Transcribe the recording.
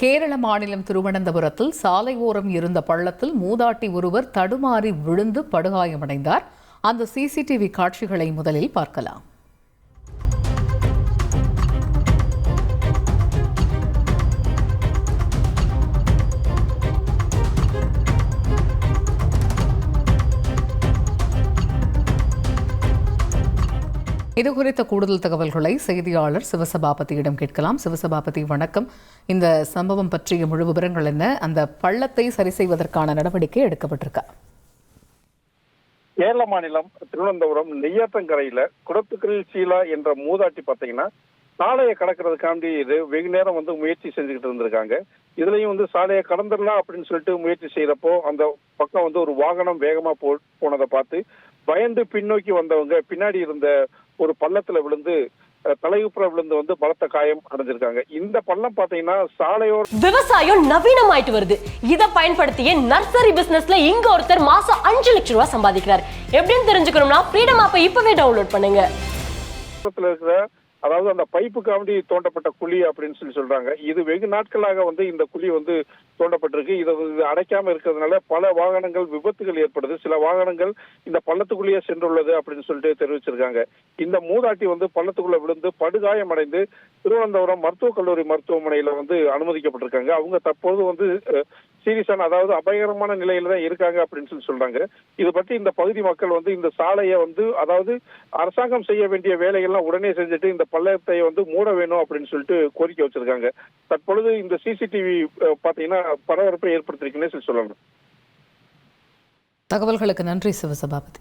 கேரள மாநிலம் திருவனந்தபுரத்தில் சாலை ஓரம் இருந்த பள்ளத்தில் மூதாட்டி ஒருவர் தடுமாறி விழுந்து படுகாயமடைந்தார். அந்த சிசிடிவி காட்சிகளை முதலில் பார்க்கலாம். இது குறித்த கூடுதல் தகவல்களை செய்தியாளர் சிவசபாபதியிடம் கேட்கலாம். சிவசபாபதி வணக்கம். இந்த சம்பவம் பற்றிய முழு விவரங்கள் என்ன? அந்த பள்ளத்தை சரி செய்வதற்கான நடவடிக்கை எடுக்கப்பட்டிருக்கா? கேரள மாநிலம் திருவனந்தபுரம் நெய்யாத்தங்கரையில குடத்துக்கரில் சீலா என்ற மூதாட்டி பாத்தீங்கன்னா சாலையை கடக்கிறதுக்காண்டி இது வெகு நேரம் வந்து முயற்சி செஞ்சுக்கிட்டு இருந்திருக்காங்க. இதுலயும் வந்து சாலையை கடந்துடலாம் அப்படின்னு சொல்லிட்டு முயற்சி செய்யறப்போ அந்த பக்கம் வந்து ஒரு வாகனம் வேகமா போ போனதை பார்த்து பயந்து பின்னோக்கி வந்தவங்க பின்னாடி இருந்த ஒரு பள்ளத்துல விழுந்து தலையுப்புற விழுந்து வந்து பலத்த காயம் அடைஞ்சிருக்காங்க. இந்த பள்ளம் பாத்தீங்கன்னா சாலையோர விவசாயம் நவீனமாயிட்டு வருது. இத பயன்படுத்தியே நர்சரி பிசினஸ்ல இங்க ஒருத்தர் மாசம் அஞ்சு லட்சம் ரூபாய் சம்பாதிக்கிறார். எப்படின்னு தெரிஞ்சுக்கணும்னா ஃப்ரீடம் ஆப்பை இப்பவே டவுன்லோட் பண்ணுங்க. இருக்கிற அதாவது அந்த பைப்புக்காண்டி தோண்டப்பட்ட குழி அப்படின்னு சொல்லி சொல்றாங்க. இது வெகு நாட்களாக வந்து இந்த குழி வந்து தோண்டப்பட்டிருக்கு. இதை இது அடைக்காம இருக்கிறதுனால பல வாகனங்கள் விபத்துகள் ஏற்படுது. சில வாகனங்கள் இந்த பள்ளத்துக்குள்ளேயே சென்றுள்ளது அப்படின்னு சொல்லிட்டு தெரிவிச்சிருக்காங்க. இந்த மூதாட்டி வந்து பள்ளத்துக்குள்ள விழுந்து படுகாயம் அடைந்து திருவனந்தபுரம் மருத்துவக் கல்லூரி மருத்துவமனையில வந்து அனுமதிக்கப்பட்டிருக்காங்க. அவங்க தற்போது வந்து சீரியஸான அதாவது அபாயகரமான நிலையில தான் இருக்காங்க அப்படின்னு சொல்லி சொல்றாங்க. இது பற்றி இந்த பகுதி மக்கள் வந்து இந்த சாலையை வந்து அதாவது அரசாங்கம் செய்ய வேண்டிய வேலைகள்லாம் உடனே செஞ்சுட்டு இந்த பள்ளத்தை வந்து மூட வேணும் அப்படின்னு சொல்லிட்டு கோரிக்கை வச்சிருக்காங்க. தற்பொழுது இந்த சிசிடிவி பாத்தீங்கன்னா பரபரப்பை ஏற்படுத்திருக்குன்னே சொல்லி சொல்லணும் தகவல்களுக்கு நன்றி சிவசபாபதி.